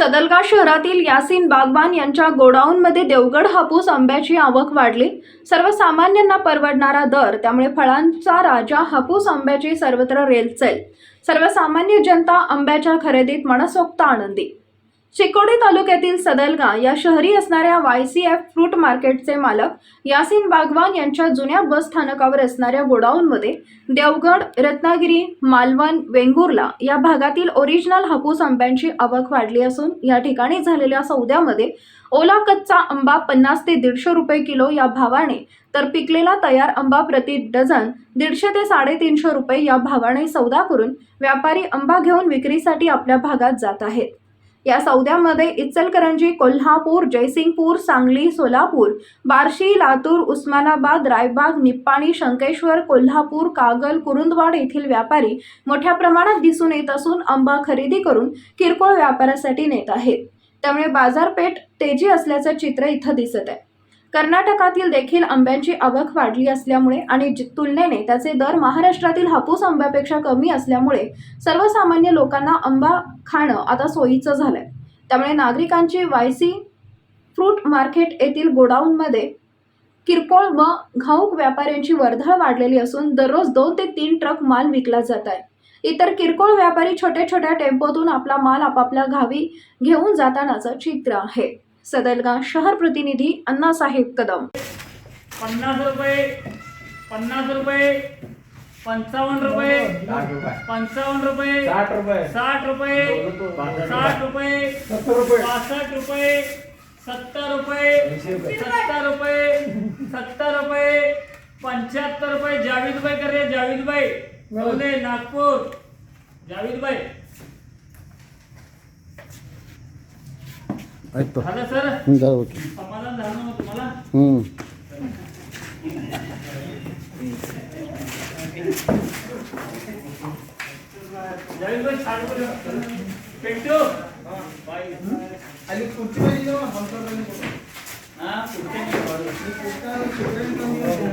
सदलगा शहरातील यासीन बागवान यांच्या गोडाऊनमध्ये देवगड हापूस आंब्याची आवक वाढली. सर्वसामान्यांना परवडणारा दर त्यामुळे फळांचा राजा हापूस आंब्याची सर्वत्र रेलचेल. सर्वसामान्य जनता आंब्याच्या खरेदीत मनसोक्त आनंदी. चिकोडी तालुक्यातील सदलगा या शहरी असणाऱ्या वाय सी एफ फ्रूट मार्केटचे मालक यासिन बागवान यांच्या जुन्या बस स्थानकावर असणाऱ्या गोडाऊनमध्ये देवगड रत्नागिरी मालवण वेंगुर्ला या भागातील ओरिजिनल हापूस आंब्यांची आवक वाढली असून या ठिकाणी झालेल्या सौद्यामध्ये ओला कच्चा आंबा पन्नास ते दीडशे रुपये किलो या भावाने तर पिकलेला तयार आंबा प्रति डझन दीडशे ते साडेतीनशे रुपये या भावाने सौदा करून व्यापारी आंबा घेऊन विक्रीसाठी आपल्या भागात जात आहेत. या सौद्यामध्ये इचलकरंजी कोल्हापूर जयसिंगपूर सांगली सोलापूर बार्शी लातूर उस्मानाबाद रायबाग निप्पाणी शंकेश्वर कोल्हापूर कागल कुरुंदवाड येथील व्यापारी मोठ्या प्रमाणात दिसून येत असून आंबा खरेदी करून किरकोळ व्यापारासाठी नेत आहेत. त्यामुळे बाजारपेठ तेजी असल्याचं चित्र इथं दिसत आहे. कर्नाटकातील देखील आंब्यांची आवक वाढली असल्यामुळे आणि ज- तुलनेने त्याचे दर महाराष्ट्रातील हापूस आंब्यापेक्षा कमी असल्यामुळे सर्वसामान्य लोकांना आंबा खाणं आता सोयीचं झालंय. त्यामुळे नागरिकांची वायसी फ्रूट मार्केट येथील गोडाऊनमध्ये किरकोळ व घाऊक व्यापाऱ्यांची वर्दळ वाढलेली असून दररोज दोन ते तीन ट्रक माल विकला जात आहे. इतर किरकोळ व्यापारी छोट्या छोट्या टेम्पोतून आपला माल आपापल्या गावी घेऊन जातानाचं चित्र आहे. सदलगा शहर प्रतिनिधी अण्णासाहेब कदम. पन्नास रुपये पन्नास रुपये पंचावन्न रुपये साठ रुपये पंचावन्न रुपये साठ रुपये. साठ रुपये साठ रुपये सत्तर रुपये. पासष्ट रुपये सत्तर रुपये. सत्तर रुपये सत्तर रुपये पंच्याहत्तर रुपये. जावेद भाई कर जावेद भाई बोले नागपूर. जावेद भाई ऐकतो झालं ओके. हा पुढच्या मी करू. पुढच्या शेवटी कमी करू.